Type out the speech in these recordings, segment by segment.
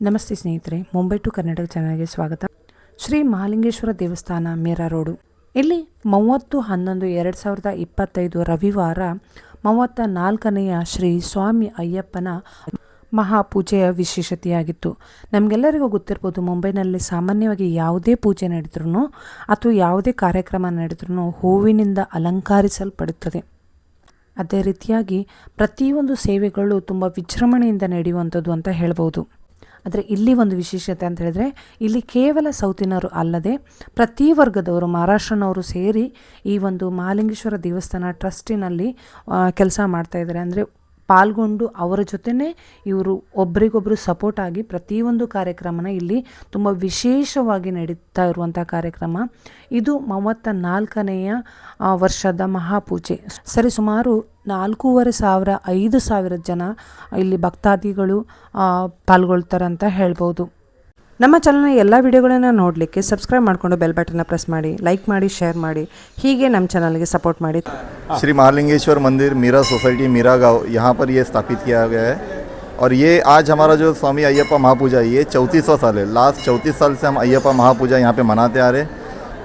ನಮಸ್ತೆ ಸ್ನೇಹಿತರೆ, ಮುಂಬೈ ಟು ಕರ್ನಾಟಕ ಚಾನಲ್ಗೆ ಸ್ವಾಗತ. ಶ್ರೀ ಮಹಾಲಿಂಗೇಶ್ವರ ದೇವಸ್ಥಾನ, ಮೇರಾ ರೋಡು. ಇಲ್ಲಿ ಮೂವತ್ತು ಹನ್ನೊಂದು ಎರಡು ಸಾವಿರದ ಇಪ್ಪತ್ತೈದು ರವಿವಾರ ಮೂವತ್ತ ನಾಲ್ಕನೆಯ ಶ್ರೀ ಸ್ವಾಮಿ ಅಯ್ಯಪ್ಪನ ಮಹಾಪೂಜೆಯ ವಿಶೇಷತೆಯಾಗಿತ್ತು. ನಮಗೆಲ್ಲರಿಗೂ ಗೊತ್ತಿರ್ಬೋದು, ಮುಂಬೈನಲ್ಲಿ ಸಾಮಾನ್ಯವಾಗಿ ಯಾವುದೇ ಪೂಜೆ ನಡೆದ್ರೂ ಅಥವಾ ಯಾವುದೇ ಕಾರ್ಯಕ್ರಮ ನಡೆದ್ರೂ ಹೂವಿನಿಂದ ಅಲಂಕರಿಸಲ್ಪಡುತ್ತದೆ. ಅದೇ ರೀತಿಯಾಗಿ ಪ್ರತಿಯೊಂದು ಸೇವೆಗಳು ತುಂಬ ವಿಜೃಂಭಣೆಯಿಂದ ನಡೆಯುವಂಥದ್ದು ಅಂತ ಹೇಳ್ಬೋದು. ಆದರೆ ಇಲ್ಲಿ ಒಂದು ವಿಶೇಷತೆ ಅಂತ ಹೇಳಿದ್ರೆ, ಇಲ್ಲಿ ಕೇವಲ ಸೌತಿನವರು ಅಲ್ಲದೆ ಪ್ರತಿ ವರ್ಗದವರು, ಮಹಾರಾಷ್ಟ್ರನವರು ಸೇರಿ ಈ ಒಂದು ಮಹಾಲಿಂಗೇಶ್ವರ ದೇವಸ್ಥಾನ ಟ್ರಸ್ಟಿನಲ್ಲಿ ಕೆಲಸ ಮಾಡ್ತಾ ಇದ್ದಾರೆ. ಅಂದರೆ ಪಾಲ್ಗೊಂಡು ಅವರ ಜೊತೆನೇ ಇವರು ಒಬ್ರಿಗೊಬ್ಬರು ಸಪೋರ್ಟ್ ಆಗಿ ಪ್ರತಿಯೊಂದು ಕಾರ್ಯಕ್ರಮನ ಇಲ್ಲಿ ತುಂಬ ವಿಶೇಷವಾಗಿ ನಡೀತಾ ಇರುವಂಥ ಕಾರ್ಯಕ್ರಮ. ಇದು ಮೂವತ್ತ ನಾಲ್ಕನೆಯ ವರ್ಷದ ಮಹಾಪೂಜೆ. ಸರಿ, ಸುಮಾರು ನಾಲ್ಕೂವರೆ ಸಾವಿರ, ಐದು ಸಾವಿರ ಜನ ಇಲ್ಲಿ ಭಕ್ತಾದಿಗಳು ಪಾಲ್ಗೊಳ್ತಾರೆ ಅಂತ ಹೇಳ್ಬೋದು. ನಮ್ಮ ಚಾನಲ್ನ ಎಲ್ಲ ವಿಡಿಯೋಗಳನ್ನು ನೋಡಲಿಕ್ಕೆ ಸಬ್ಸ್ಕ್ರೈಬ್ ಮಾಡಿಕೊಂಡು ಬೆಲ್ ಬಟನ್ನ ಪ್ರೆಸ್ ಮಾಡಿ ಲೈಕ್ ಮಾಡಿ ಶೇರ್ ಮಾಡಿ ಹೀಗೆ ನಮ್ಮ ಚಾನಲ್ಗೆ ಸಪೋರ್ಟ್ ಮಾಡಿ श्री महालिंगेश्वर मंदिर मीरा सोसाइटी मीरा गांव यहाँ पर ये स्थापित किया गया है और ये आज हमारा जो स्वामी अयप्पा महापूजा है, ये चौंतीसवां साल है लास्ट चौंतीस साल से हम अयप्पा महापूजा यहाँ पे मनाते आ रहे हैं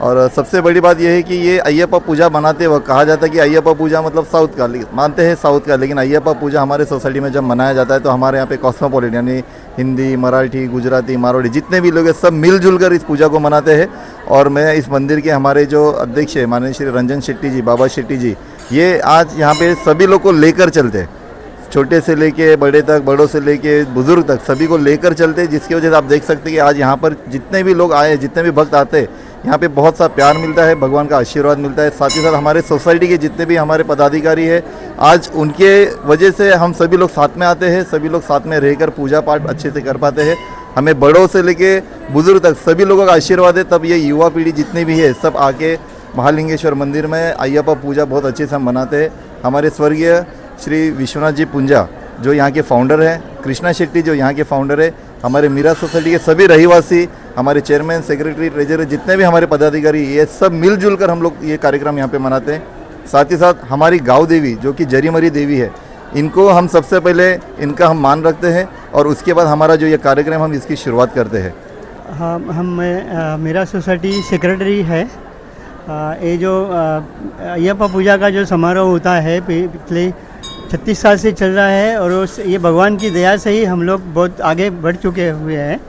और सबसे बड़ी बात यह है कि ये अयप्पा पूजा मनाते वक्त कहा जाता है कि अयप्पा पूजा मतलब साउथ का मानते हैं साउथ का, लेकिन अयप्पा पूजा हमारे सोसाइटी में जब मनाया जाता है तो हमारे यहाँ पे कॉस्मोपॉलिट यानी हिंदी, मराठी, गुजराती, मारवाड़ी, जितने भी लोग हैं, सब मिलजुल कर इस पूजा को मनाते हैं। और मैं इस मंदिर के हमारे जो अध्यक्ष है, माननीय श्री रंजन शेट्टी जी, बाबा शेट्टी जी, ये आज यहाँ पर सभी लोग को लेकर चलते हैं। छोटे से लेके बड़े तक, बड़ों से लेके बुज़ुर्ग तक, सभी को लेकर चलते जिसकी वजह से आप देख सकते हैं कि आज यहाँ पर जितने भी लोग आए जितने भी भक्त आते हैं यहाँ पे बहुत सा प्यार मिलता है, भगवान का आशीर्वाद मिलता है। साथ ही साथ हमारे सोसाइटी के जितने भी हमारे पदाधिकारी हैं, आज उनके वजह से हम सभी लोग साथ में आते हैं, सभी लोग साथ में रहकर पूजा पाठ अच्छे से कर पाते हैं। हमें बड़ों से लेके बुज़ुर्ग तक सभी लोगों का आशीर्वाद है, तब ये युवा पीढ़ी जितनी भी है, सब आके महालिंगेश्वर मंदिर में अयप्पा पूजा बहुत अच्छे से हम मनाते हैं। हमारे स्वर्गीय श्री विश्वनाथ जी पुंजा, जो यहाँ के फाउंडर हैं, कृष्णा शेट्टी जो यहाँ के फाउंडर है, हमारे मीरा सोसाइटी के सभी रहीवासी हमारे चेयरमैन सेक्रेटरी ट्रेजरर जितने भी हमारे पदाधिकारी, ये सब मिलजुल कर हम लोग ये कार्यक्रम यहाँ पे मनाते हैं। साथ ही साथ हमारी गाँव देवी, जो कि जरीमरी देवी है, इनको हम सबसे पहले, इनका हम मान रखते हैं और उसके बाद हमारा जो ये कार्यक्रम हम इसकी शुरुआत करते हैं। हाँ हम मेरा सोसाइटी सेक्रेटरी है। ये जो अयप्पा पूजा का जो समारोह होता है पिछले छत्तीस साल से चल रहा है और ये भगवान की दया से ही हम लोग बहुत आगे बढ़ चुके हुए हैं।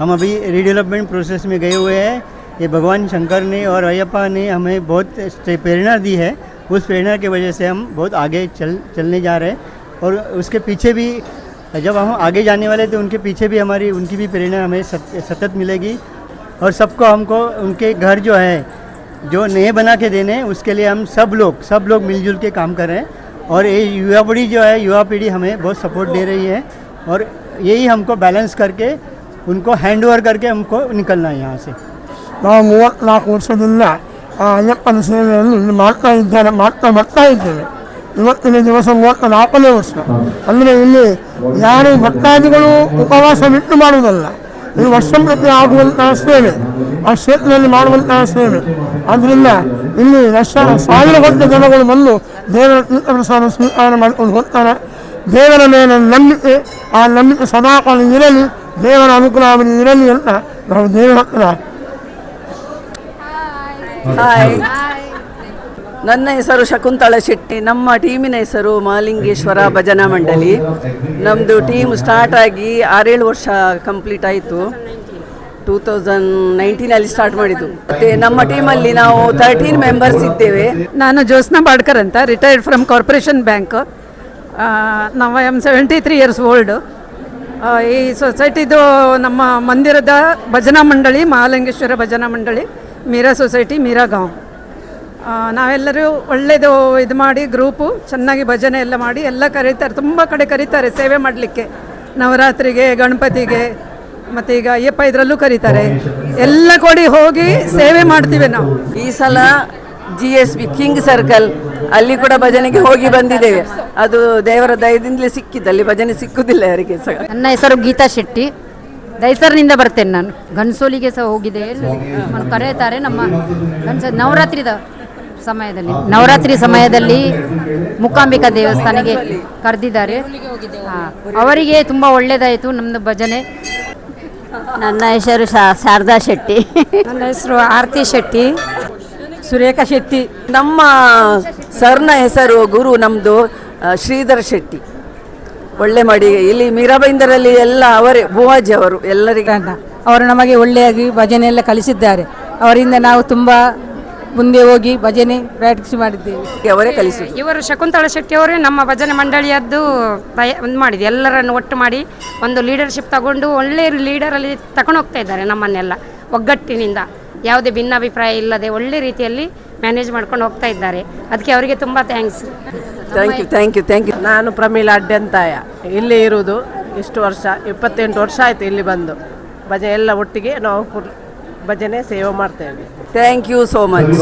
हम अभी रिडेवलपमेंट प्रोसेस में गए हुए हैं। ये भगवान शंकर ने और अयप्पा ने हमें बहुत प्रेरणा दी है। उस प्रेरणा की वजह से हम बहुत आगे चल, चलने जा रहे हैं। और उसके पीछे भी, जब हम आगे जाने वाले तो उनके पीछे भी हमारी, उनकी भी प्रेरणा हमें सत- सतत मिलेगी। और सबको हमको, उनके घर जो है, जो नए बना के देने, उसके लिए हम सब लोग सब लोग मिलजुल के काम कर रहे हैं। और ये युवा पीढ़ी जो है, युवा पीढ़ी हमें बहुत सपोर्ट दे रही है। और यही हमको बैलेंस करके उनको हैंड ओवर करके हमको निकलना है यहाँ से ನಾವು ಮೂವತ್ತ್ನಾಲ್ಕು ವರ್ಷದಿಂದ ಆ ಅಯ್ಯಪ್ಪನ ಸೇವೆಯನ್ನು ಇಲ್ಲಿ ಮಾಡ್ತಾ ಇದ್ದೇನೆ ಮಾಡ್ತಾ ಬರ್ತಾ ಇದ್ದೇವೆ ಇವತ್ತಿನ ದಿವಸ ಮೂವತ್ತ ನಾಲ್ಕನೇ ವರ್ಷ ಅಂದರೆ ಇಲ್ಲಿ ಯಾರು ಭಕ್ತಾದಿಗಳು ಉಪವಾಸ ಬಿಟ್ಟು ಮಾಡುವುದಲ್ಲ ಇದು ವರ್ಷ ಪ್ರತಿ ಆಗುವಂತಹ ಸೇವೆ ಆ ಕ್ಷೇತ್ರದಲ್ಲಿ ಮಾಡುವಂತಹ ಸೇವೆ ಆದ್ದರಿಂದ ಇಲ್ಲಿ ಲಕ್ಷ ಸಾವಿರ ಗಂಟೆ ಜನಗಳು ಬಂದು ದೇವರ ತೀರ್ಥಪ್ರಸಾದ ಸ್ವೀಕಾರ ಮಾಡಿಕೊಂಡು ಹೋಗ್ತಾರೆ ದೇವರ ಮೇಲೆ ನಂಬಿಕೆ ಆ ನಂಬಿಕೆ ಸದಾಕಾಲ ಇರಲಿ ದೇವರ ಅನುಗ್ರಹ ಅವರಿಗೆ ಇರಲಿ ಅಂತ ನಾವು ದೇವರ ಹತ್ರ. ಹಾಯ್. ನನ್ನ ಹೆಸರು ಶಕುಂತಳ ಶೆಟ್ಟಿ. ನಮ್ಮ ಟೀಮಿನ ಹೆಸರು ಮಾಲಿಂಗೇಶ್ವರ ಭಜನಾ ಮಂಡಳಿ. ನಮ್ಮದು ಟೀಮ್ ಸ್ಟಾರ್ಟ್ ಆಗಿ ಆರೇಳು ವರ್ಷ ಕಂಪ್ಲೀಟ್ ಆಯಿತು. ಟೂ ತೌಸಂಡ್ ನೈನ್ಟೀನಲ್ಲಿ ಸ್ಟಾರ್ಟ್ ಮಾಡಿದ್ದು. ಮತ್ತು ನಮ್ಮ ಟೀಮಲ್ಲಿ ನಾವು ತರ್ಟೀನ್ ಮೆಂಬರ್ಸ್ ಇದ್ದೇವೆ. ನಾನು ಜ್ಯೋತ್ಸ್ನಾ ಬಾಡ್ಕರ್ ಅಂತ ರಿಟೈರ್ಡ್ ಫ್ರಮ್ ಕಾರ್ಪೊರೇಷನ್ ಬ್ಯಾಂಕ್ ನಾವು I am seventy three years old ಈ ಸೊಸೈಟಿದು ನಮ್ಮ ಮಂದಿರದ ಭಜನಾ ಮಂಡಳಿ, ಮಹಾಲಿಂಗೇಶ್ವರ ಭಜನಾ ಮಂಡಳಿ, ಮೀರಾ ಸೊಸೈಟಿ, ಮೀರಾ ಗಾಂವ್. ನಾವೆಲ್ಲರೂ ಒಳ್ಳೆಯದು ಇದು ಮಾಡಿ, ಗ್ರೂಪು, ಚೆನ್ನಾಗಿ ಭಜನೆ ಎಲ್ಲ ಮಾಡಿ, ಎಲ್ಲ ಕರೀತಾರೆ, ತುಂಬ ಕಡೆ ಕರೀತಾರೆ ಸೇವೆ ಮಾಡಲಿಕ್ಕೆ. ನವರಾತ್ರಿಗೆ, ಗಣಪತಿಗೆ, ಮತ್ತು ಈಗ ಅಯ್ಯಪ್ಪ ಇದರಲ್ಲೂ ಕರೀತಾರೆ. ಎಲ್ಲ ಕೊಡಿ ಹೋಗಿ ಸೇವೆ ಮಾಡ್ತೀವಿ ನಾವು. ಈ ಸಲ G S B king circle ಅಲ್ಲಿ ಕೂಡ ಭಜನೆಗೆ ಹೋಗಿ ಬಂದಿದ್ದೇವೆ. ಅದು ದೇವರ ದಯದಿಂದಲೇ ಸಿಕ್ಕಿದ್ದು. ಅಲ್ಲಿ ಭಜನೆ ಸಿಕ್ಕುದಿಲ್ಲ ಯಾರಿಗೆ ಸಹ. ನನ್ನ ಹೆಸರು ಗೀತಾ ಶೆಟ್ಟಿ. ದೈಸರ್ನಿಂದ ಬರ್ತೇನೆ ನಾನು. ಗನ್ಸೋಲಿಗೆ ಸಹ ಹೋಗಿದೆ ನಮ್ಮನ್ನು ಕರೆಯುತ್ತಾರೆ ನಮ್ಮ ಗನ್ಸ ನವರಾತ್ರಿದ ಸಮಯದಲ್ಲಿ. ನವರಾತ್ರಿ ಸಮಯದಲ್ಲಿ ಮುಕಾಂಬಿಕಾ ದೇವಸ್ಥಾನಕ್ಕೆ ಕರೆದಿದ್ದಾರೆ. ಹಾ. ಅವರಿಗೆ ತುಂಬ ಒಳ್ಳೆಯದಾಯಿತು ನಮ್ಮದು ಭಜನೆ. ನನ್ನ ಹೆಸರು ಶಾ- ಶಾರದಾ ಶೆಟ್ಟಿ. ನನ್ನ ಹೆಸರು ಆರತಿ ಶೆಟ್ಟಿ. ಸುರೇಖಾ ಶೆಟ್ಟಿ. ನಮ್ಮ ಸರ್ನ ಹೆಸರು ಗುರು ನಮ್ಮದು ಶ್ರೀಧರ್ ಶೆಟ್ಟಿ. ಒಳ್ಳೆ ಮಾಡಿ ಇಲ್ಲಿ ಮೀರಾಬೈಂದರಲ್ಲಿ ಎಲ್ಲ ಅವರೇ ಬುವಾಜಿ ಅವರು ಎಲ್ಲರಿಗೆ. ಅವರು ನಮಗೆ ಒಳ್ಳೆಯಾಗಿ ಭಜನೆ ಎಲ್ಲ ಕಲಿಸಿದ್ದಾರೆ. ಅವರಿಂದ ನಾವು ತುಂಬ ಮುಂದೆ ಹೋಗಿ ಭಜನೆ ಪ್ರಾಕ್ಟೀಸ್ ಮಾಡಿದ್ದೇವೆ. ಅವರೇ ಕಲಿಸಿ ಇವರು ಶಕುಂತಳ ಶೆಟ್ಟಿ ಅವರೇ ನಮ್ಮ ಭಜನೆ ಮಂಡಳಿಯದ್ದು ತಯ ಒಂದು ಮಾಡಿದೆ ಎಲ್ಲರನ್ನು ಒಟ್ಟು ಮಾಡಿ ಒಂದು ಲೀಡರ್ಶಿಪ್ ತಗೊಂಡು ಒಳ್ಳೆಯ ಲೀಡರಲ್ಲಿ ತಗೊಂಡು ಹೋಗ್ತಾ ಇದ್ದಾರೆ ನಮ್ಮನ್ನೆಲ್ಲ ಒಗ್ಗಟ್ಟಿನಿಂದ. ಯಾವುದೇ ಭಿನ್ನಾಭಿಪ್ರಾಯ ಇಲ್ಲದೆ ಒಳ್ಳೆ ರೀತಿಯಲ್ಲಿ ಮ್ಯಾನೇಜ್ ಮಾಡ್ಕೊಂಡು ಹೋಗ್ತಾ ಇದ್ದಾರೆ. ಅದಕ್ಕೆ ಅವರಿಗೆ ತುಂಬ thanks thank you thank you thank you ನಾನು ಪ್ರಮೀಳಾ ಅಡ್ಡಂತಾಯ ಇಲ್ಲೇ ಇರುವುದು ಇಷ್ಟು ವರ್ಷ ಇಪ್ಪತ್ತೆಂಟು ವರ್ಷ ಆಯಿತು ಇಲ್ಲಿ ಬಂದು. ಭಜನೆ ಎಲ್ಲ ಒಟ್ಟಿಗೆ ನಾವು ಭಜನೆ ಸೇವೆ ಮಾಡ್ತೇವೆ. Thank you so much